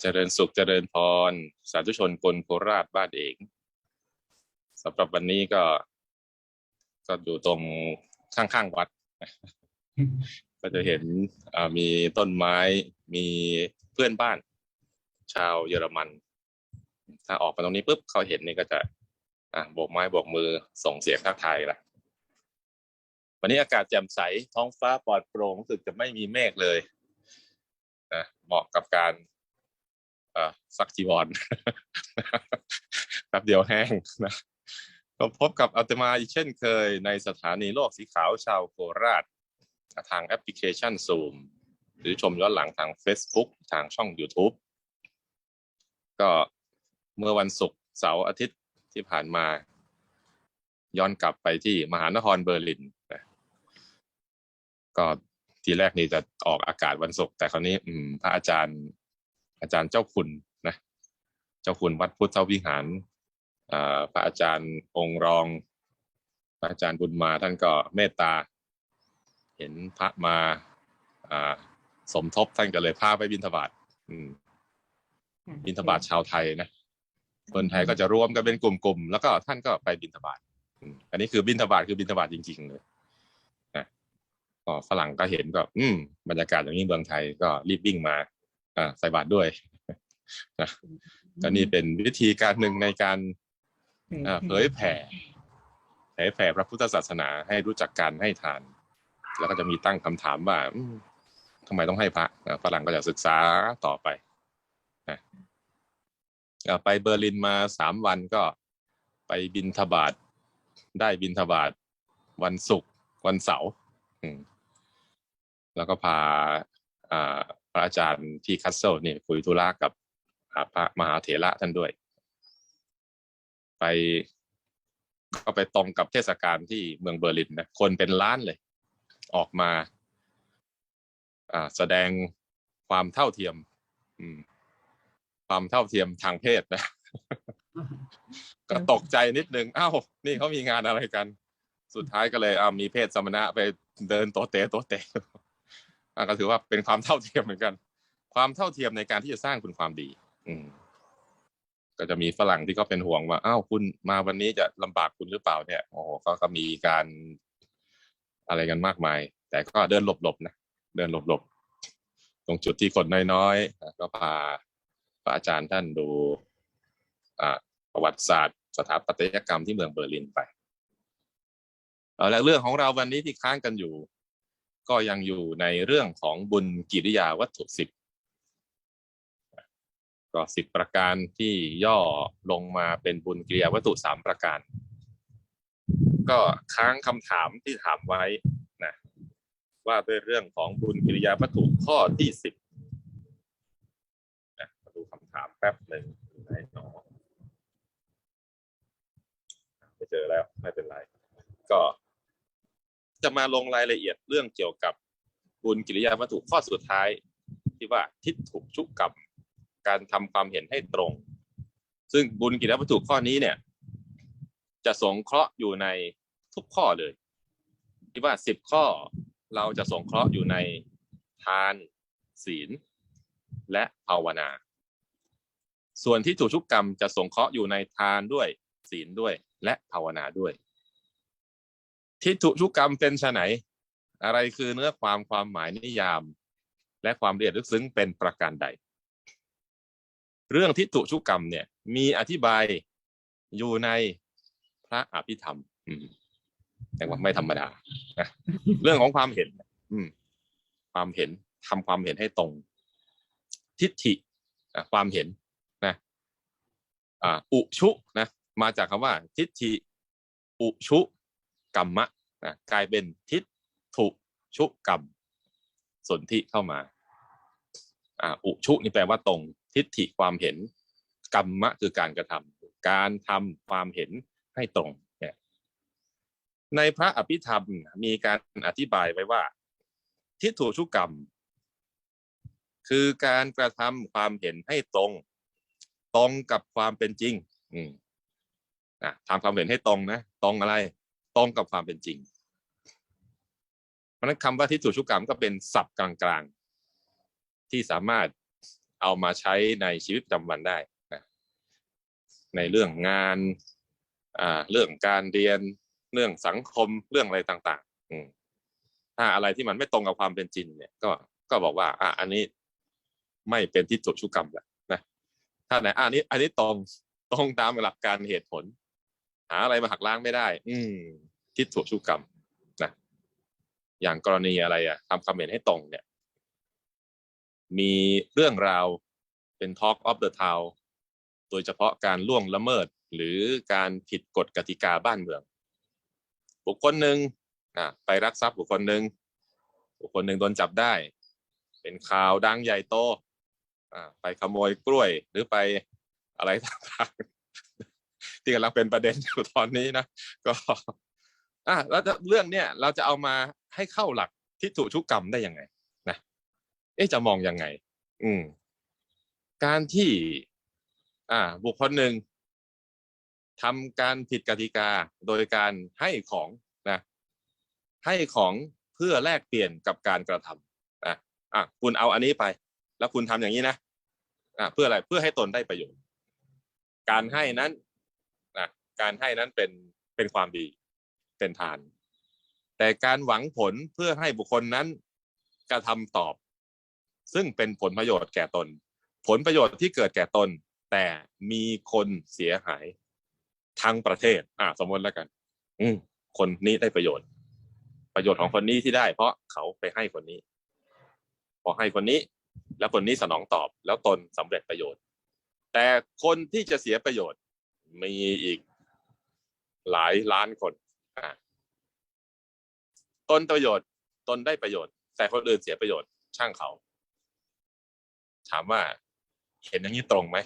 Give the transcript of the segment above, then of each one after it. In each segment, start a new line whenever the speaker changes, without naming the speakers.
เจริญสุขเจริญพร สาธุชนคนโคราชบ้านเองสำหรับวันนี้ก็ ก็อยู่ตรงข้างๆวัด ก็จะเห็นมีต้นไม้มีเพื่อนบ้าน ชาวเยอรมัน ถ้าออกมาตรงนี้ปุ๊บเขาเห็นนี่ก็จะโบกไม้โบกมือส่งเสียงทักทายละวันนี้อากาศแจ่มใสท้องฟ้าปลอดโปร่งรู้สึกจะไม่มีเมฆเลยนะเหมาะกับการ ซักจีวรแป๊บเดียวแห้งนะก็พบกับอัตมาอีกเช่นเคยในสถานีโลกสีขาวชาวโคราช ทางแอปพลิเคชัน Zoom หรือชมย้อนหลังทาง Facebook ทางช่อง YouTube ก็เมื่อวันศุกร์เสาร์อาทิตย์ที่ผ่านมา ย้อนกลับไปที่มหานครเบอร์ลินนะก็ทีแรกนี่จะออกอากาศวันศุกร์แต่คราวนี้พระอาจารย์ อาจารย์เจ้าคุณนะเจ้าคุณวัดพุทธวิหารพระอาจารย์องค์รอง พระอาจารย์บุญมาท่านก็เมตตา เห็นพระมาสมทบท่านก็เลยพาไปบิณฑบาตอืมบิณฑบาตชาวไทยนะคนไทยก็จะรวมกันเป็นกลุ่มๆแล้วก็ท่านก็ไปบิณฑบาตอืมอันนี้คือบิณฑบาตคือบิณฑบาตจริง ๆ เลยนะก็ฝรั่งก็เห็นก็ อืมบรรยากาศอย่างนี้เมืองไทยก็รีบวิ่งมา ใส่บาตรด้วยนะก็นี่เป็นวิธีการหนึ่งในการอ่าเผยแผ่เผยแผ่พระพุทธศาสนาให้รู้จักการให้ทาน แล้วก็จะมีตั้งคำถามว่าอืมทำไมต้องให้พระอ่าฝรั่งก็จะศึกษาต่อไปอ่าไปเบอร์ลินมาสามวันก็ไปบินทบาทได้บินทบาทวันศุกร์วันเสาร์อืมแล้วก็พาอ่า พระอาจารย์ที่คัสเซิลนี่คุยธุระกับอาพระมหาเถระท่านด้วย ไปก็ไปตรงกับเทศกาลที่เมืองเบอร์ลินนะคนเป็นล้านเลย ออกมาแสดงความเท่าเทียมความเท่าเทียมทางเพศนะก็ตกใจนิดนึงอ้าวนี่เขามีงานอะไรกัน สุดท้ายก็เลยอ่ามีเพศสมณะไปเดินโตเตะโตเตะ ก็ถือว่าเป็นความเท่าเทียมเหมือนกัน ความเท่าเทียมในการที่จะสร้างคุณความดี อืมก็จะมีฝรั่งที่ก็เป็นห่วงว่าอ้าวคุณมาวันนี้จะลำบากคุณหรือเปล่าเนี่ยโอ้โหก็ก็มีการอะไรกันมากมาย แต่ก็เดินหลบๆนะเดินหลบๆตรงจุดที่คนน้อยๆก็พาพระอาจารย์ท่านดูอ่าประวัติศาสตร์ สถาปัตยกรรมที่เมืองเบอร์ลินไปเอาละเรื่องของเราวันนี้ที่ค้างกันอยู่ ก็ยังอยู่ในเรื่องของบุญกิริยาวัตถุสิบก็สิบประการที่ย่อลงมาเป็นบุญกิริยาวัตถุสามประการ ก็ค้างคำถามที่ถามไว้นะว่าด้วยเรื่องของบุญกิริยาวัตถุข้อที่สิบนะมาดูคำถามแป๊บหนึ่งไหนหนอไม่เจอแล้วไม่เป็นไร ก็ จะมาลงรายละเอียดเรื่องเกี่ยวกับบุญกิริยาวัตถุข้อสุดท้าย ที่ว่าทิฏฐุชุกกรรมการทำความเห็นให้ตรง ซึ่งบุญกิริยาวัตถุข้อนี้เนี่ย จะสงเคราะห์อยู่ในทุกข้อเลย ที่ว่าสิบข้อเราจะสงเคราะห์อยู่ในทานศีล และภาวนา ส่วนที่ถูกชุกกรรมจะสงเคราะห์อยู่ในทานด้วยศีลด้วยและภาวนาด้วย ทิฏฐุชุกรรมเป็นชไหนอะไรคือเนื้อความความหมายนิยาม และความละเอียดลึกซึ้งเป็นประการใด เรื่องทิฏฐุชุกรรมเนี่ยมีอธิบายอยู่ในพระอภิธรรม อืมแต่ว่าไม่ธรรมดานะเรื่องของความเห็น อืม ความเห็นทำความเห็นให้ตรง ทิฏฐิความเห็นนะอุชุนะมาจากคำว่า ทิฏฐิอุชุกรรมะ นะกลายเป็นทิฏฐุชุกรรมสนธิเข้ามาอ่าอุชุนี่แปลว่าตรง ทิฏฐิความเห็น กรรมะคือการกระทำการทำความเห็นให้ตรงเนี่ยในพระอภิธรรมมีการอธิบายไว้ว่า ทิฏฐุชุกกรรม คือการกระทำความเห็นให้ตรง ตรงกับความเป็นจริง อืมนะทำความเห็นให้ตรงนะ ตรงอะไร ตรงกับความเป็นจริง ราะฉะนั้นคำว่าทิฏฐุชุกกรรมก็เป็นศัพท์กลางๆ ที่สามารถเอามาใช้ในชีวิตประจำวันได้นะในเรื่องงานอ่าเรื่องการเรียนเรื่องสังคมเรื่องอะไรต่างๆถ้าอะไรที่มันไม่ตรงกับความเป็นจริงเนี่ย ก็ก็บอกว่า อะอันนี้ไม่เป็นที่จุชุกรรมแหละนะถ้าไหนอันนี้ อันนี้ตรงตรงตามหลักการเหตุผล หาอะไรมาหักล้างไม่ได้ อืมทิฏฐุชุกกรรม อย่างกรณีอะไรอะทำคำเห็นให้ตรงเนี่ย มีเรื่องราวเป็น Talk of the Town โดยเฉพาะการล่วงละเมิดหรือการผิดกฎกติกาบ้านเมือง บุคคลหนึ่งอะไปรักทรัพย์บุคคลหนึ่งบุคคลหนึ่งโดนจับได้ เป็นข่าวดังใหญ่โตไปขโมยกล้วยหรือไปอะไรต่างๆที่กำลังเป็นประเด็นอยู่ตอนนี้นะ ก็ อะแล้วเรื่องเนี้ยเราจะเอามาให้เข้าหลักทิฏฐุชุกกรรมได้ยังไงนะเอ๊ะจะมองยังไง อืม การที่ อ่า บุคคลหนึ่งทำการผิดกติกาโดยการให้ของนะ ให้ของเพื่อแลกเปลี่ยนกับการกระทำอะอะคุณเอาอันนี้ไป แล้วคุณทำอย่างนี้นะอะเพื่ออะไรเพื่อให้ตนได้ประโยชน์ การให้นั้นนะการให้นั้นเป็นเป็นความดี เป็นทาน แต่การหวังผลเพื่อให้บุคคลนั้นกระทำตอบ ซึ่งเป็นผลประโยชน์แก่ตน ผลประโยชน์ที่เกิดแก่ตน แต่มีคนเสียหายทั้งประเทศ อ่าสมมติแล้วกัน อืมคนนี้ได้ประโยชน์ ประโยชน์ของคนนี้ที่ได้ เพราะเขาไปให้คนนี้ พอให้คนนี้ แล้วคนนี้สนองตอบ แล้วตนสำเร็จประโยชน์ แต่คนที่จะเสียประโยชน์มีอีกหลายล้านคน ตนประโยชน์ ตนได้ประโยชน์ แต่คนอื่นเสียประโยชน์ ช่างเขา ถามว่า เห็นอย่างนี้ตรงไหม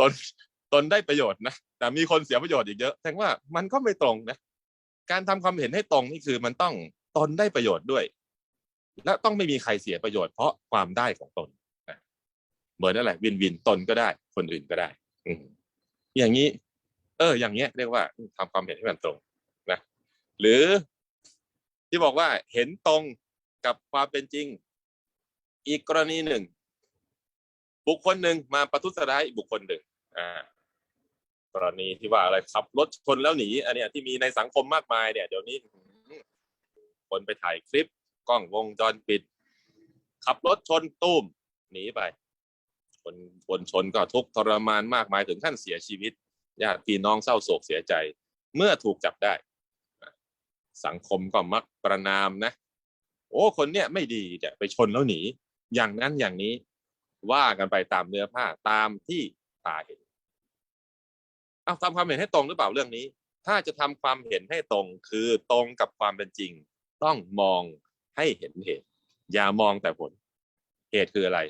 ตนตนได้ประโยชน์นะแต่มีคนเสียประโยชน์อีกเยอะแสดงว่ามันก็ไม่ตรงนะการทำความเห็นให้ตรงนี่คือมันต้องตนได้ประโยชน์ด้วย และต้องไม่มีใครเสียประโยชน์เพราะความได้ของตนเหมือนนั่นแหละวินวินตนก็ได้ คนอื่นก็ได้ อือย่างนี้ เออ อย่างเงี้ยเรียกว่าทำความเห็นให้มันตรงนะหรือที่บอกว่าเห็นตรงกับความเป็นจริง อีกกรณีหนึ่ง บุคคลหนึ่งมาประทุษร้ายบุคคลหนึ่งอ่ากรณีที่ว่าอะไรขับรถชนแล้วหนีอันเนี้ยที่มีในสังคมมากมายเนี่ยเดี๋ยวนี้คนไปถ่ายคลิปกล้องวงจรปิด ขับรถชนตุ้มหนีไป คนคนชนก็ทุกทรมานมากมายถึงขั้นเสียชีวิต ญาติพี่น้องเศร้าโศกเสียใจ เมื่อถูกจับได้ สังคมก็มักประนามนะ โอ้คนเนี้ยไม่ดีแต่ไปชนแล้วหนี อย่างนั้นอย่างนี้ว่ากันไปตามเนื้อผ้าตามที่ตาเห็นเอาทำความเห็นให้ตรงหรือเปล่าเรื่องนี้ ถ้าจะทำความเห็นให้ตรงคือตรงกับความเป็นจริง ต้องมองให้เห็นเหตุ อย่ามองแต่ผล เหตุคืออะไร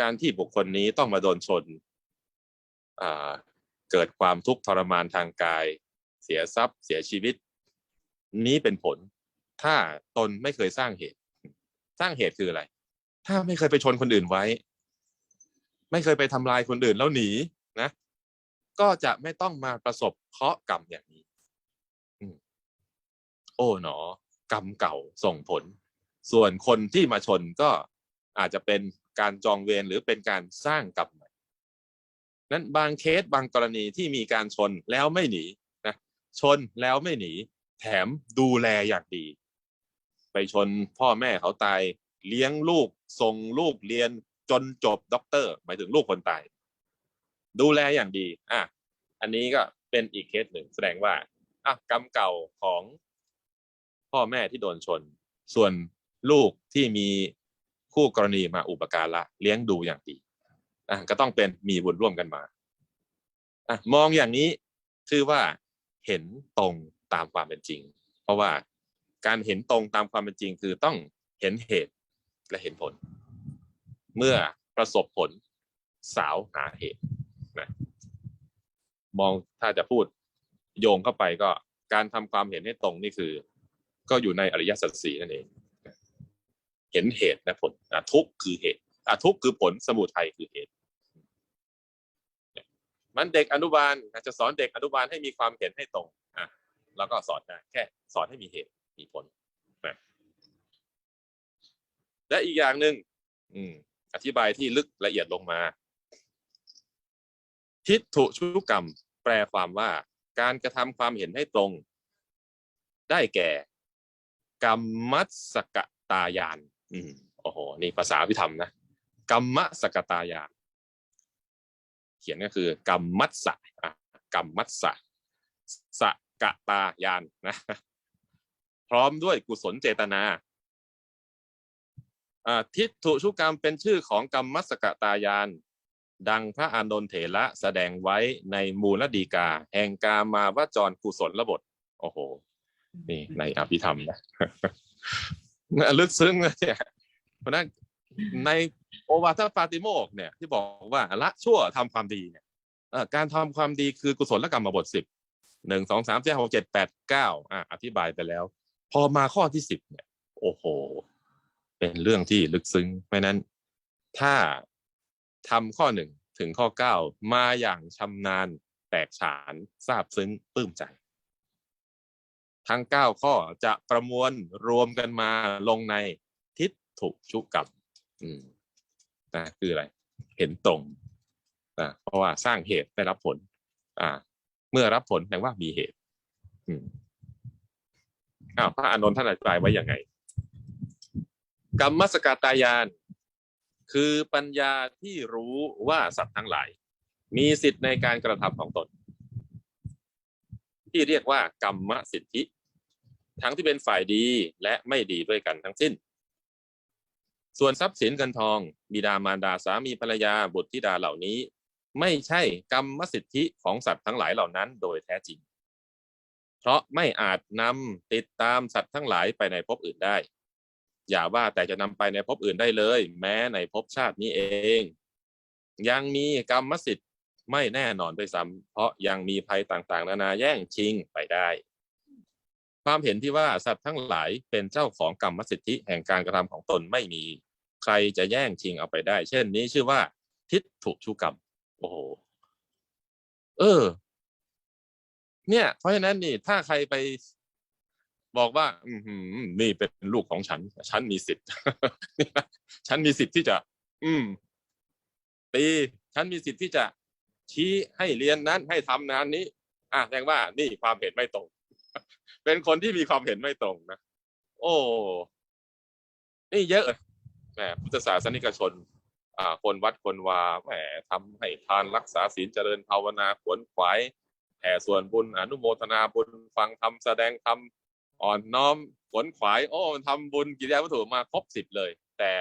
การที่บุคคลนี้ต้องมาโดนชนอ่า เกิดความทุกข์ทรมานทางกาย เสียทรัพย์ เสียชีวิต นี้เป็นผล ถ้าตนไม่เคยสร้างเหตุ สร้างเหตุคืออะไร ถ้าไม่เคยไปชนคนอื่นไว้ ไม่เคยไปทำลายคนอื่นแล้วหนีนะ ก็จะไม่ต้องมาประสบเคราะห์กรรมอย่างนี้โอ้หนอ กรรมเก่าส่งผล ส่วนคนที่มาชนก็อาจจะเป็นการจองเวรหรือเป็นการสร้างกรรมในั้นบางเคสบางกรณีที่มีการชนแล้วไม่หนีนะชนแล้วไม่หนี แถมดูแลอย่างดี ไปชนพ่อแม่เขาตายเลี้ยงลูกส่งลูกเรียนจนจบด็อกเตอร์ หมายถึงลูกคนตาย ดูแลอย่างดีอะอันนี้ก็เป็นอีกเคสหนึ่งแสดงว่าอะกรรมเก่าของพ่อแม่ที่โดนชน ส่วนลูกที่มีคู่กรณีมาอุปการะเลี้ยงดูอย่างดี อะก็ต้องเป็นมีบุญร่วมกันมาอะมองอย่างนี้คือว่าเห็นตรงตามความเป็นจริง เพราะว่าการเห็นตรงตามความเป็นจริง คือต้องเห็นเหตุและเห็นผล เมื่อประสบผลสาวหาเหตุนะมองถ้าจะพูดโยงเข้าไปก็การทำความเห็นให้ตรงนี่คือ ก็อยู่ในอริยสัจสี่นั่นเอง เห็นเหตุและผลทุกคือเหตุอะทุกคือผลสมุทัยคือเหตุ มันเด็กอนุบาลอาจจะสอนเด็กอนุบาลให้มีความเห็นให้ตรงอะแล้วก็สอนได้แค่สอนให้มีเหตุมีผลนะและอีกอย่างหนึ่งอืมอธิบายที่ลึกละเอียดลงมาทิฏฐุชุกกรรม แปลความว่า การกระทำความเห็นให้ตรง ได้แก่ กรรมัสกตายาน อืมโอ้โห นี่ภาษาพิธรรมนะกรรมสกตายาน ขียนก็คือกรรมัสสะกรรมัสสะสกตายานนะพร้อมด้วยกุศลเจตนาอ่าทิฏฐุชุกรรมเป็นชื่อของกรรมัสกตายาน ดังพระอานนท์เถระแสดงไว้ในมูลดีกา แห่งกามาวจรกุศลระบท โอ้โห นี่ในอภิธรรมนะลึกซึ้งเลยเนี่ยเพราะฉะนั้น ในโอวาทปาติโมกเนี่ยที่บอกว่าละชั่วทำความดีเนี่ยการทำความดีคือกุศลกรรมบทสิบหนึ่งสองสามสี่หกเจ็ดแปดเก้าอะอธิบายไปแล้ว พอมาข้อที่สิบเนี่ย โอ้โห เป็นเรื่องที่ลึกซึ้งเพราะนั้นถ้าทำข้อหนึ่งถึงข้อเก้ามาอย่างชำนาญแตกฉานทราบซึ้งปลื้มใจ ทั้งเก้าข้อจะประมวลรวมกันมาลงในทิฏฐุชุกรรม อืมนะคืออะไร เห็นตรงนะเพราะว่าสร้างเหตุได้รับผล อ่า เมื่อรับผลแปลว่ามีเหตุ อืมอ้าวพระอานนท์ท่านอธิบายไว้อยังไง กรรมสกตายาน คือปัญญาที่รู้ว่าสัตว์ทั้งหลาย มีสิทธิ์ในการกระทำของตน ที่เรียกว่ากรรมสิทธิ ทั้งที่เป็นฝ่ายดีและไม่ดีด้วยกันทั้งสิ้น ส่วนทรัพย์สินเงินทอง บิดามารดาสามีภรรยาบุตรธิดาเหล่านี้ ไม่ใช่กรรมสิทธิของสัตว์ทั้งหลายเหล่านั้นโดยแท้จริง เพราะไม่อาจนำติดตามสัตว์ทั้งหลายไปในภพอื่นได้ อย่าว่าแต่จะนำไปในภพอื่นได้เลย แม้ในภพชาตินี้เอง ยังมีกรรมสิทธิ์ไม่แน่นอนด้วยซ้ำเพราะยังมีภัยต่างๆ นานาแย่งชิงไปได้ ความเห็นที่ว่าสัตว์ทั้งหลายเป็นเจ้าของกรรมสิทธิแห่งการกระทำของตนไม่มี ใครจะแย่งชิงเอาไปได้ เช่นนี้ชื่อว่า ทิฏฐุชุกรรม โอ้โห เออ เนี่ย เพราะฉะนั้นนี่ ถ้าใครไปบอกว่า อืมนี่เป็นลูกของฉัน ฉันมีสิทธิ์ ฉันมีสิทธิ์ที่จะ อืม ตี ฉันมีสิทธิ์ที่จะชี้ให้เรียนนั้นให้ทำงานนี้ อะแสดงว่านี่ความเห็นไม่ตรง เป็นคนที่มีความเห็นไม่ตรงนะ โอ้ นี่เยอะ แหมพุทธศาสนิกชนอ่าคนวัดคนวาแหมทำให้ทานรักษาศีลเจริญภาวนาขวนขวายแผ่ส่วนบุญอนุโมทนาบุญฟังธรรมแสดงธรรมอ่อนน้อมขวนขวายโอ้ทำบุญกิริยาวัตถุมาครบสิบเลย แต่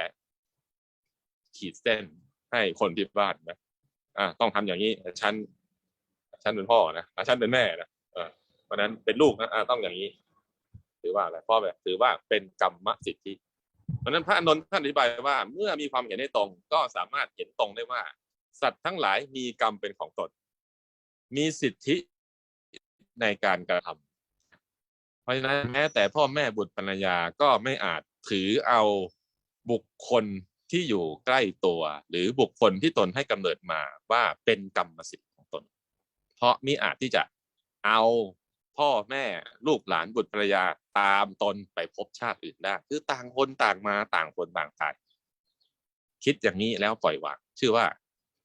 ขีดเส้นให้คนที่บ้านนะอ่าต้องทำอย่างนี้ฉันฉันเป็นพ่อนะฉันเป็นแม่นะเพราะนั้นเป็นลูกนะต้องอย่างนี้ ถือว่าอะไรพ่อแบบถือว่าเป็นกรรมสิทธิ ราะฉะนั้นพระอานนท์ท่านอธิบายว่าเมื่อมีความเห็นให้ตรงก็สามารถเห็นตรงได้ว่า สัตว์ทั้งหลายมีกรรมเป็นของตน มีสิทธิในการกระทำเพราะฉะนั้นแม้แต่พ่อแม่บุตรภรรยาก็ไม่อาจถือเอาบุคคลที่อยู่ใกล้ตัว หรือบุคคลที่ตนให้กำเนิดมาว่าเป็นกรรมสิทธิ์ของตน เพราะมิอาจที่จะเอา พ่อแม่ลูกหลานบุตรภรรยาตามตนไปพบชาติอื่นได้คือต่างคนต่างมาต่างคนต่างตายคิดอย่างนี้แล้วปล่อยวางชื่อว่า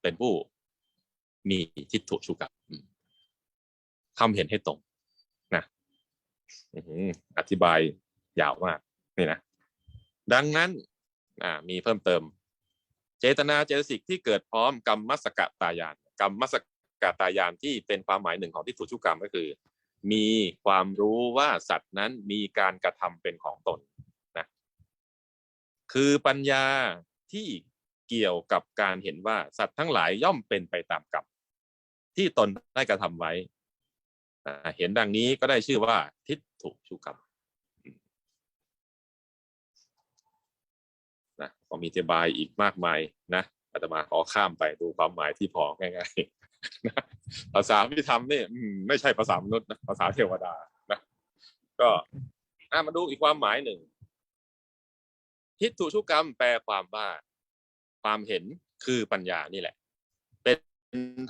เป็นผู้มีทิฏฐุชุกรรมอืมทำเห็นให้ตรงนะอธิบายยาวมากนี่นะดังนั้นอ่ามีเพิ่มเติม เจตนาเจตสิกที่เกิดพร้อมกรรมมัสกตายานกรรมมัสกตายานที่เป็นความหมายหนึ่งของที่ถูกชุกรรมก็คือ มีความรู้ว่าสัตว์นั้นมีการกระทำเป็นของตนนะคือปัญญาที่เกี่ยวกับการเห็นว่าสัตว์ทั้งหลายย่อมเป็นไปตามกรรมที่ตนได้กระทำไว้ เห็นดังนี้ก็ได้ชื่อว่าทิฏฐุชุกรรมนะก็มีอธิบายอีกมากมายนะอาตมาขอข้ามไปดูความหมายที่พอง่ายๆ ภาษาพิธรรมนี่ไม่ใช่ภาษามนุษย์นะภาษาเทวดานะ ก็อะมาดูอีกความหมายหนึ่งทิฏฐุชุกรรมแปลความว่าความเห็นคือปัญญานี่แหละ เป็น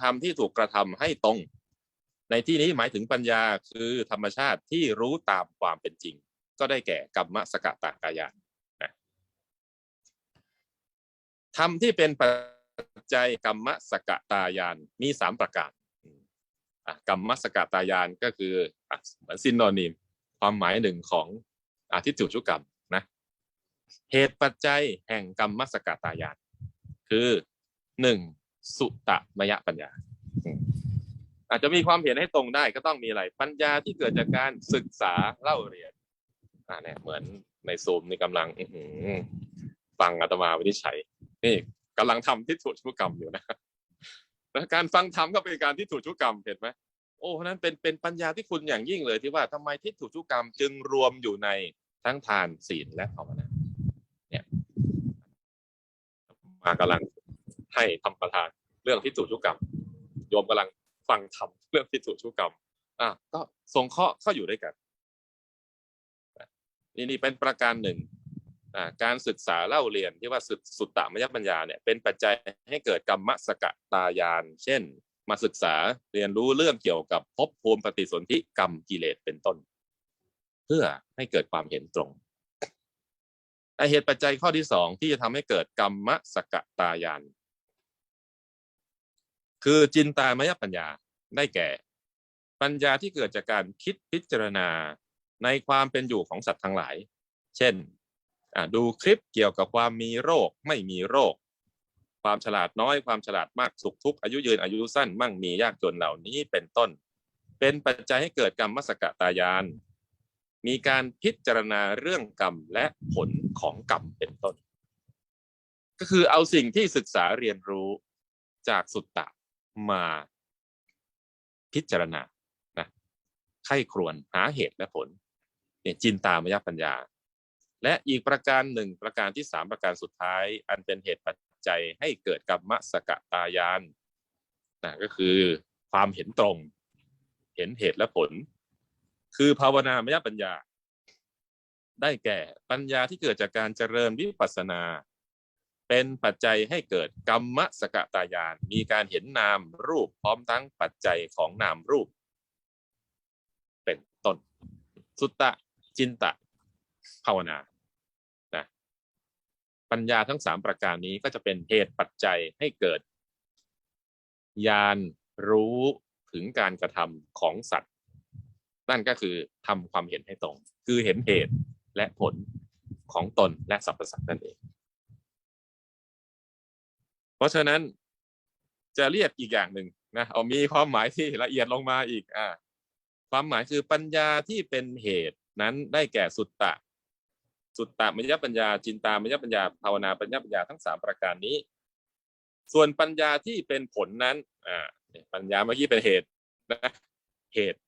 ธรรมที่ถูกกระทำให้ตรง ในที่นี้หมายถึงปัญญาคือธรรมชาติที่รู้ตามความเป็นจริง ก็ได้แก่กรรมสกตากายานธรรมที่เป็นปัจ จัยกรรมสกตายานมีสามประการกรรมสกตายานก็คือเหมือนซินโนนิมความหมายหนึ่งของอทิตยุชุกรรมนะเหตุปัจจัยแห่งกรรมสกตายานคือหนึ่งสุตมยปัญญา อาจจะมีความเห็นให้ตรงได้ก็ต้องมีอะไรปัญญาที่เกิดจากการศึกษาเล่าเรียนอ่าเนี่ยเหมือนในซูมนี่กำลังฟังอาตมาวินิจฉัยนี่ กำลังทำทิฏฐุชุกรรมอยู่นะแล้วการฟังธรรมก็เป็นการทิฏฐุชุกรรมเห็นไหมโอ้นั้นเป็นเป็นปัญญาที่คุณอย่างยิ่งเลยที่ว่าทำไมทิฏฐุชุกรรมจึงรวมอยู่ในทั้งทานศีลและภาวนาเนี่ยมากำลังให้ทำประธานเรื่องทิฏฐุชุกรรมโยมกำลังฟังทำเรื่องทิฏฐุชุกรรมอะก็ทรงข้อเข้าอยู่ด้วยกันนี่นี่เป็นประการหนึ่ง การศึกษาเล่าเรียนที่ว่าสุดสุตตมยปัญญาเนี่ยเป็นปัจจัยให้เกิดกรรมสกตายาน เช่น มาศึกษาเรียนรู้เรื่องเกี่ยวกับภพภูมิปฏิสนธิกรรมกิเลสเป็นต้น เพื่อให้เกิดความเห็นตรงแต่เหตุปัจจัยข้อที่สองที่จะทำให้เกิดกรรมสกตายาน คือจินตามยปัญญาได้แก่ ปัญญาที่เกิดจากการคิดพิจารณาในความเป็นอยู่ของสัตว์ทั้งหลาย เช่น ดูคลิปเกี่ยวกับความมีโรคไม่มีโรค ความฉลาดน้อยความฉลาดมากสุขทุกข์อายุยืนอายุสั้นมั่งมียากจนเหล่านี้เป็นต้น เป็นปัจจัยให้เกิดกรรมมสกตายาน มีการพิจารณาเรื่องกรรมและผลของกรรมเป็นต้น ก็คือเอาสิ่งที่ศึกษาเรียนรู้จากสุตตะมาพิจารณานะไข้ครวนหาเหตุและผลเนี่ยจินตามยปัญญา และอีกประการหนึ่งประการที่สามประการสุดท้าย อันเป็นเหตุปัจจัยให้เกิดกรรมสกตายานนะก็คือความเห็นตรง เห็นเหตุและผล คือภาวนามยปัญญา ได้แก่ปัญญาที่เกิดจากการเจริญวิปัสสนา เป็นปัจจัยให้เกิดกรรมสกตายาน มีการเห็นนามรูปพร้อมทั้งปัจจัยของนามรูป เป็นต้น สุตตะจินตะภาวนา ปัญญาทั้งสามประการนี้ก็จะเป็นเหตุปัจจัยให้เกิด ญาณรู้ถึงการกระทำของสัตว์ นั่นก็คือทำความเห็นให้ตรง คือเห็นเหตุและผลของตนและสรรพสัตว์นั่นเอง เพราะฉะนั้นจะเรียกอีกอย่างหนึ่งนะเอามีความหมายที่ละเอียดลงมาอีกอ่าความหมายคือปัญญาที่เป็นเหตุนั้นได้แก่สุตตะ สุตตะมยปัญญาจินตามยปัญญาภาวนาปัญญาปัญญาทั้งสามประการนี้ ส่วนปัญญาที่เป็นผลนั้นอ่าปัญญาเมื่อกี้เป็นเหตุนะเหตุ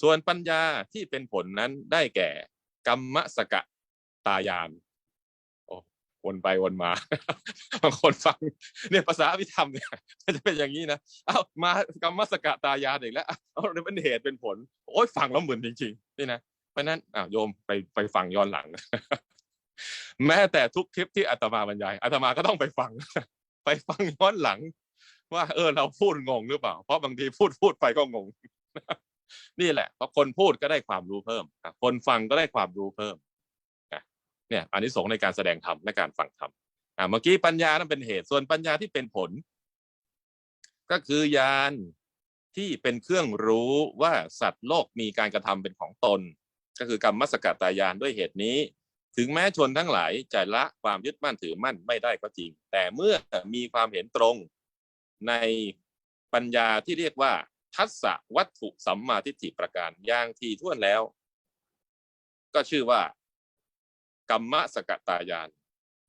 ส่วนปัญญาที่เป็นผลนั้นได้แก่กรรมสกะตายานโอ้วนไปวนมาบางคนฟังเนี่ยภาษาอภิธรรมเนี่ยมันจะเป็นอย่างนี้นะเอ้ามากรรมสกะตายานอีกแล้วเอาเป็นเหตุเป็นผล โอ้ยฟังแล้วเหมือนจริงๆนี่นะ ราะนั้นอ้าวโยมไปไปฟังย้อนหลัง แม้แต่ทุกคลิปที่อาตมาบรรยายอาตมาก็ต้องไปฟัง ไปฟังย้อนหลัง ว่า เออ เราพูดงงหรือเปล่า เพราะบางทีพูดพูดไปก็งงนี่แหละเพราะคนพูดก็ได้ความรู้เพิ่มคนฟังก็ได้ความรู้เพิ่มเนี่ยอันนี้สงในการแสดงธรรมและการฟังธรรมอ่าเมื่อกี้ปัญญานั้นเป็นเหตุส่วนปัญญาที่เป็นผล ก็คือญาณที่เป็นเครื่องรู้ว่าสัตว์โลกมีการกระทำเป็นของตน ก็คือกรรมมสกัตตายานด้วยเหตุนี้ ถึงแม้ชนทั้งหลายจะละความยึดมั่นถือมั่นไม่ได้ก็จริง แต่เมื่อมีความเห็นตรงในปัญญาที่เรียกว่า ทัศวัตถุสัมมาทิฏฐิประการอย่างทีท่วนแล้ว ก็ชื่อว่ากรรมสกตายาน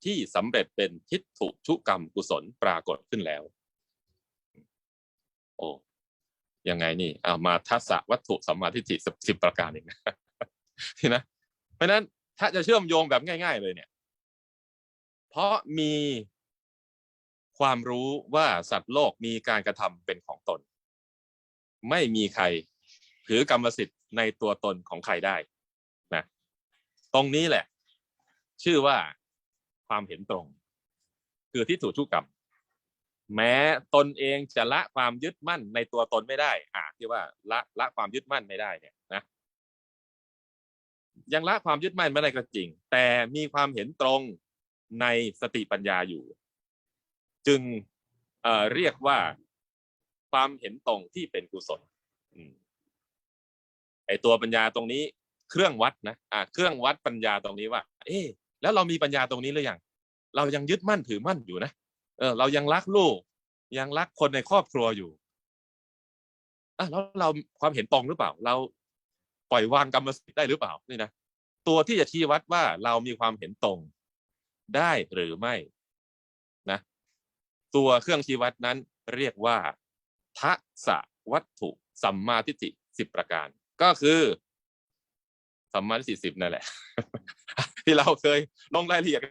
ที่สำเร็จเป็นทิฏฐุชุกรรมกุศลปรากฏขึ้นแล้ว โอ้ยังไงนี่เอามาทัศวัตถุสัมมาทิฏฐิสิบสิบประการเองนะ ทีนะเพราะนั้นถ้าจะเชื่อมโยงแบบง่าย ๆ เลยเนี่ย เพราะมีความรู้ว่าสัตว์โลกมีการกระทำเป็นของตน ไม่มีใครถือกรรมสิทธิ์ในตัวตนของใครได้นะตรงนี้แหละ ชื่อว่าความเห็นตรง คือที่ถูกชุกกรรมแม้ตนเองจะละความยึดมั่นในตัวตนไม่ได้ อ่าที่ว่าละละความยึดมั่นไม่ได้เนี่ย ยังละความยึดมั่นไม่ได้ก็จริง แต่มีความเห็นตรงในสติปัญญาอยู่ จึงเเรียกว่าความเห็นตรงที่เป็นกุศลไอตัวปัญญาตรงนี้เครื่องวัดนะอ่าเครื่องวัดปัญญาตรงนี้ว่า เอ๊แล้วเรามีปัญญาตรงนี้หรือยังเรายังยึดมั่นถือมั่นอยู่นะเออ เรายังรักลูก ยังรักคนในครอบครัวอยู่อะแล้วเราความเห็นตรงหรือเปล่า เรา ปล่อยวางกรรมสิทธิ์ได้หรือเปล่านี่นะตัวที่จะชี้วัดว่าเรามีความเห็นตรงได้หรือไม่นะตัวเครื่องชี้วัดนั้นเรียกว่าทัศวัตถุสัมมาทิฏฐิสิบประการ ก็คือสัมมาทิฏฐิสิบนั่นแหละ ที่เราเคยลงรายละเอียด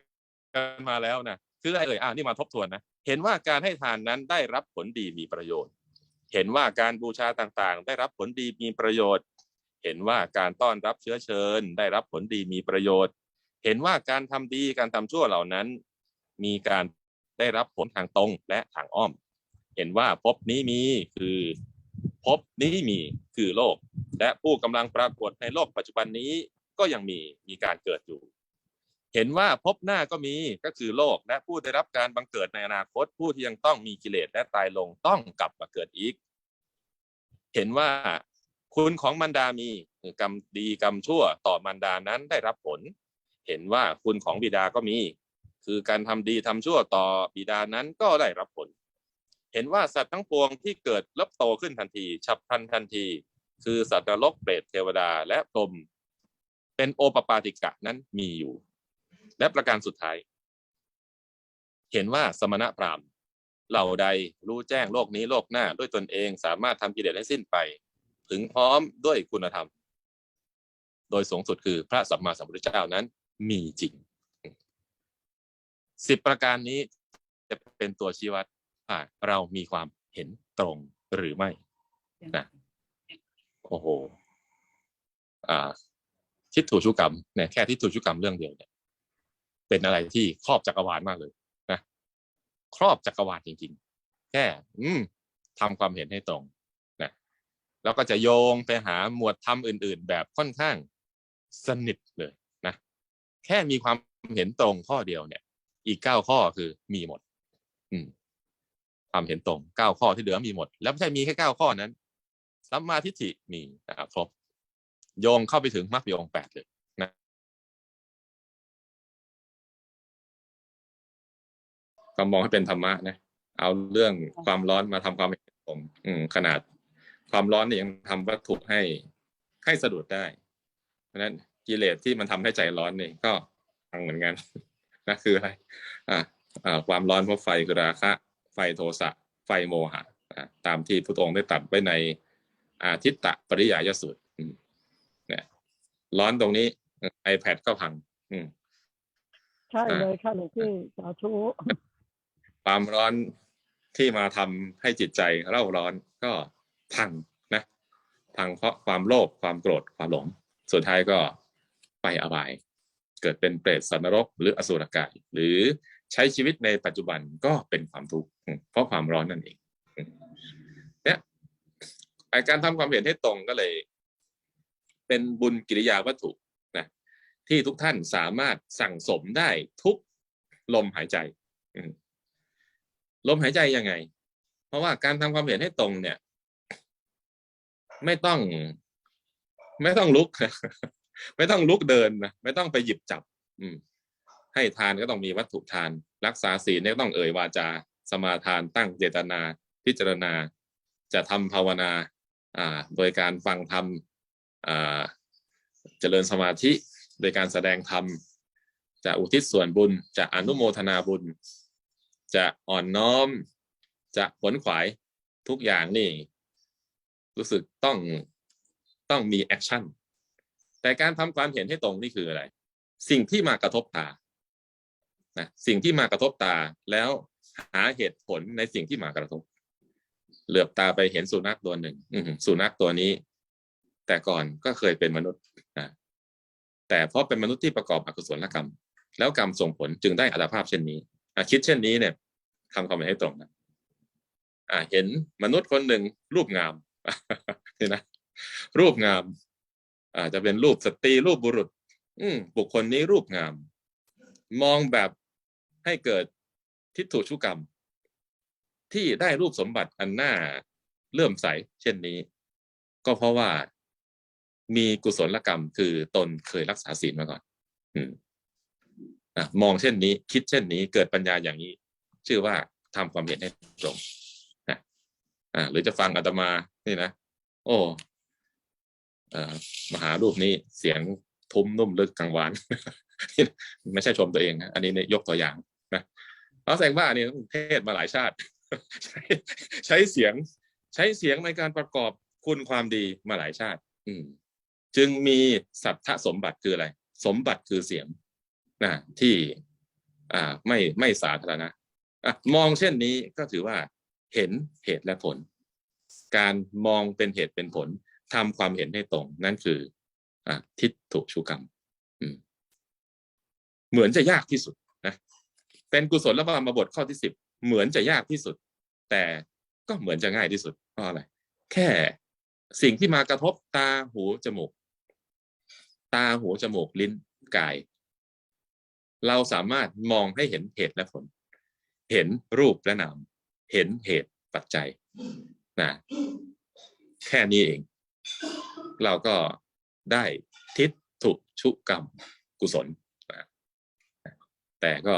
กันมาแล้วนะคืออะไรเอ่ยอ่านี่มาทบทวนนะเห็นว่าการให้ทานนั้นได้รับผลดีมีประโยชน์ เห็นว่าการบูชาต่างๆ ได้รับผลดีมีประโยชน์ เห็นว่าการต้อนรับเชื้อเชิญ ได้รับผลดีมีประโยชน์ เห็นว่าการทำดีการทำชั่วเหล่านั้น มีการได้รับผลทางตรงและทางอ้อม เห็นว่าภพนี้มีคือภพนี้มีคือโลก และผู้กำลังปรากฏในโลกปัจจุบันนี้ก็ยังมีมีการเกิดอยู่ เห็นว่าภพหน้าก็มีก็คือโลกและผู้ได้รับการบังเกิดในอนาคตผู้ที่ยังต้องมีกิเลสและตายลงต้องกลับมาเกิดอีก เห็นว่า คุณของมันดามีคือกรรมดีกรรมชั่วต่อมันดานั้นได้รับผล เห็นว่าคุณของบิดาก็มี คือการทำดีทำชั่วต่อบิดานั้นก็ได้รับผล เห็นว่าสัตว์ทั้งปวงที่เกิดและโตขึ้นทันทีฉับพลันทันที คือสัตว์นรกเปรตเทวดาและพรหมเป็นโอปปาติกะนั้นมีอยู่ และประการสุดท้าย เห็นว่าสมณะพราหมณ์เหล่าใดรู้แจ้งโลกนี้โลกหน้าด้วยตนเองสามารถทำกิเลสให้สิ้นไป ถึงพร้อมด้วยคุณธรรม โดยสูงสุดคือพระสัมมาสัมพุทธเจ้านั้นมีจริงสิบประการนี้จะเป็นตัวชี้วัดว่าเรามีความเห็นตรงหรือไม่นะโอ้โหอ่าทิฏฐุชุกรรมเนี่ยแค่ทิฏฐุชุกรรมเรื่องเดียวเนี่ยเป็นอะไรที่ครอบจักรวาลมากเลยนะครอบจักรวาลจริง ๆ แค่ อืมทำความเห็นให้ตรง แล้วก็จะโยงไปหาหมวดธรรมอื่น ๆ แบบค่อนข้างสนิทเลยนะแค่มีความเห็นตรงข้อเดียวเนี่ย อีกเก้าข้อคือมีหมด อืมความเห็นตรงเก้าข้อที่เหลือมีหมด แล้วไม่ใช่มีแค่เก้าข้อนั้นสัมมาทิฏฐิมีนะครับครบโยงเข้าไปถึงมรรคโยงแปดเลยนะก็มองให้เป็นธรรมะนะ เอาเรื่องความร้อนมาทำความเห็นตรงอืมขนาด ความร้อนเนี่ยยังทำวัตถุให้ให้สะดุดได้ เพราะฉะนั้นกิเลสที่มันทำให้ใจร้อนเนี่ยก็ฟังเหมือนกันนะคืออะไรอ่าอ่าความร้อนเพราะไฟคือราคะ ไฟโทสะไฟโมหะอ่าตามที่พระองค์ได้ตรัสไว้ในอาทิตตะปริยายสูตรอืมเนี่ยร้อนตรงนี้ iPad ก็พัง อืม
ใช่เลยค่ะหลวงพี่สาธุ
ความร้อนที่มาทำให้จิตใจเร่าร้อนก็ พังนะพังเพราะความโลภความโกรธความหลง สุดท้ายก็ไปอบาย เกิดเป็นเปรตสัตว์นรก หรืออสุรกายหรือใช้ชีวิตในปัจจุบันก็เป็นความทุกข์เพราะความร้อนนั่นเองเนี่ยการทำความเห็นให้ตรงก็เลย เป็นบุญกิริยาวัตถุนะที่ทุกท่านสามารถสั่งสมได้ทุกลมหายใจลมหายใจยังไง เพราะว่าการทำความเห็นให้ตรงเนี่ย ไม่ต้อง ไม่ต้องลุก ไม่ต้องลุกเดินนะไม่ต้องไปหยิบจับ อืม ให้ทานก็ต้องมีวัตถุทาน รักษาศีลเนี่ยก็ต้องเอ่ยวาจา สมาทานตั้งเจตนาพิจารณา จะทำภาวนา อ่า โดยการฟังธรรมอ่าเจริญสมาธิโดยการแสดงธรรมจะอุทิศส่วนบุญ จะอนุโมทนาบุญ จะอ่อนน้อม จะขวนขวายทุกอย่างนี่ รู้สึกต้องต้องมีแอคชั่นแต่การทำความเห็นให้ตรงนี่คืออะไร สิ่งที่มากระทบตานะสิ่งที่มากระทบตาแล้วหาเหตุผลในสิ่งที่มากระทบ เหลือบตาไปเห็นสุนัขตัวหนึ่งสุนัขตัวนี้ แต่ก่อนก็เคยเป็นมนุษย์นะแต่เพราะเป็นมนุษย์ที่ประกอบอกุศลกรรม แล้วกรรมส่งผลจึงได้อัตภาพเช่นนี้คิดเช่นนี้เนี่ยทำความเห็นให้ตรงนะเห็นมนุษย์คนหนึ่งรูปงาม นี่นะรูปงามอ่าจะเป็นรูปสตรีรูปบุรุษ อืมบุคคลนี้รูปงาม มองแบบให้เกิดทิฏฐุชุกรรม ที่ได้รูปสมบัติอันน่าเลื่อมใส เช่นนี้ ก็เพราะว่ามีกุศลกรรม คือตนเคยรักษาศีลมาก่อน อืมอะมองเช่นนี้คิดเช่นนี้เกิดปัญญาอย่างนี้ ชื่อว่าทำความเห็นให้ตรงนะอ่าหรือจะฟังอาตมา นี่นะโอ้เออมหารูปนี้เสียงทุ้มนุ่มลึกกังวานไม่ใช่ชมตัวเองนะอันนี้เนี่ยยกตัวอย่างนะเอาแสดงว่าเนี่เทศมาหลายชาติใช้ใช้เสียง ใช้เสียงในการประกอบคุณความดีมาหลายชาติ อืจึงมีสัทธสมบัติคืออะไร สมบัติคือเสียงนะที่ อ่าไม่ไม่สาธารณะอะมองเช่นนี้ก็ถือว่าเห็นเหตุและผล การมองเป็นเหตุเป็นผลทำความเห็นให้ตรง นั่นคืออทิฏฐุชุกรรมมเหมือนจะยากที่สุดนะเป็นกุศลและบรมบทข้อที่สิบเหมือนจะยากที่สุด แต่ก็เหมือนจะง่ายที่สุดเพราะอะไร แค่สิ่งที่มากระทบตาหูจมูก ตาหูจมูกลิ้นกาย เราสามารถมองให้เห็นเหตุและผล เห็นรูปและนาม เห็นเหตุปัจจัย นะแค่นี้เอง เราก็ได้ทิฏฐุชุกรรมกุศลนะแต่ก็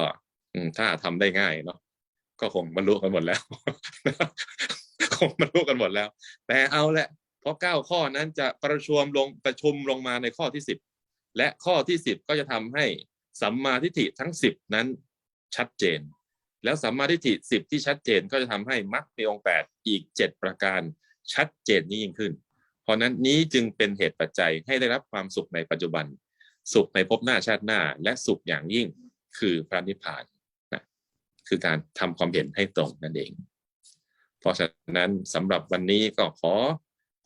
ถ้าทำได้ง่ายเนาะก็คงบรรลุกันหมดแล้วคงบรรลุกันหมดแล้ว แต่เอาแหละเพราะเก้าข้อนั้นจะประชุมลงประชุมลงมาในข้อที่สิบและข้อที่สิบก็จะทำให้สัมมาทิฏฐิทั้งสิบนั้นชัดเจน แล้วสัมมาทิฏฐิสิบที่ชัดเจนก็จะทำให้มรรคมีองค์แปดอีกเจ็ดประการชัดเจนนี้ยิ่งขึ้น เพราะนั้นนี้จึงเป็นเหตุปัจจัยให้ได้รับความสุขในปัจจุบัน สุขในภพหน้าชาติหน้า และสุขอย่างยิ่งคือพระนิพพานนะคือการทำความเห็นให้ตรงนั่นเอง เพราะฉะนั้นสำหรับวันนี้ก็ขอ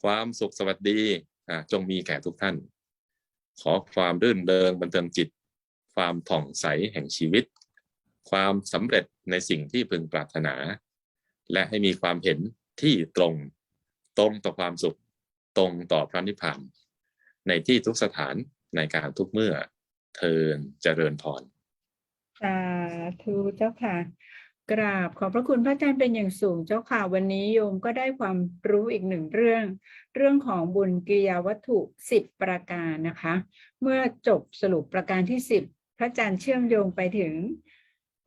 ความสุขสวัสดีจงมีแก่ทุกท่าน ขอความรื่นเริงบันเทิงจิต ความผ่องใสแห่งชีวิต ความสำเร็จ ในสิ่งที่พึงปรารถนา และให้มีความเห็นที่ตรง ตรงต่อความสุข ตรงต่อพระนิพพาน ในที่ทุกสถานในการทุกเมื่อเทินเจริญพร
สาธุเจ้าค่ะ กราบขอบพระคุณพระอาจารย์เป็นอย่างสูงเจ้าค่ะ วันนี้โยมก็ได้ความรู้อีกหนึ่งเรื่อง เรื่องของบุญกิริยาวัตถุสิบประการนะคะ เมื่อจบสรุปประการที่สิบพระอาจารย์เชื่อมโยงไปถึง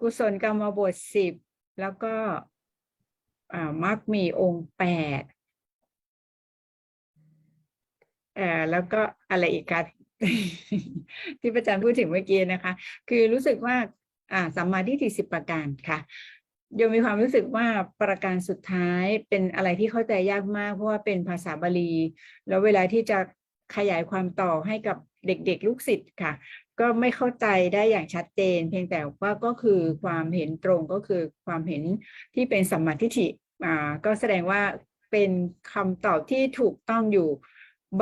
กุศลกรรมบทสิบแล้วก็มรรคมีองค์แปดแล้วก็อะไรอีกคะที่พระอาจารย์พูดถึงเมื่อกี้นะคะ คือรู้สึกว่าอ่าสัมมาทิฏฐิสิบประการค่ะโยมมีความรู้สึกว่าประการสุดท้ายเป็นอะไรที่เข้าใจยากมากเพราะว่าเป็นภาษาบาลี แล้วเวลาที่จะขยายความต่อให้กับเด็กๆ ลูกศิษย์ค่ะ ก็ไม่เข้าใจได้อย่างชัดเจน เพียงแต่ว่าก็คือความเห็นตรงก็คือความเห็นที่เป็นสัมมาทิฏฐิอ่าก็แสดงว่าเป็นคำตอบที่ถูกต้องอยู่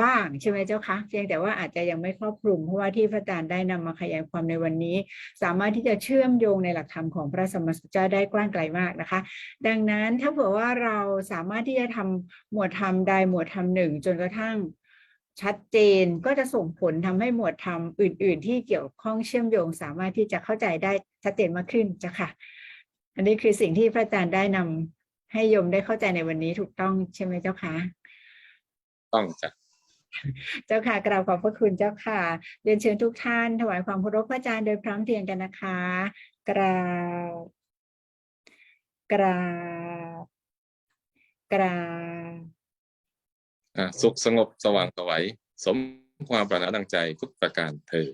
บ้างใช่ไหมเจ้าคะเพียงแต่ว่าอาจจะยังไม่ครอบคลุมเพราะว่าที่พระอาจารย์ได้นำมาขยายความในวันนี้ สามารถที่จะเชื่อมโยงในหลักธรรมของพระสมมาสัมพุทธเจ้าได้กว้างไกลมากนะคะ ดังนั้นถ้าเผื่อว่าเราสามารถที่จะทำหมวดธรรมใดหมวดธรรมหนึ่ง จนกระทั่ง ชัดเจนก็จะส่งผลทำให้หมวดธรรมอื่น ๆ ที่เกี่ยวข้องเชื่อมโยงสามารถที่จะเข้าใจได้ชัดเจนมากขึ้นจ้ะค่ะ อันนี้คือสิ่งที่พระอาจารย์ได้นำให้โยมได้เข้าใจในวันนี้ถูกต้องใช่ไหมเจ้าคะ
ต้องจะ
เจ้าค่ะกราบขอบพระคุณเจ้าค่ะเรียนเชิญทุกท่าน ถวายความเคารพพระอาจารย์โดยพร้อมเพรียงกันนะคะ กราบกราบกราบ
อะ สุขสงบสว่างไสวัยสมความปรารถนาดังใจทุกประการเธอ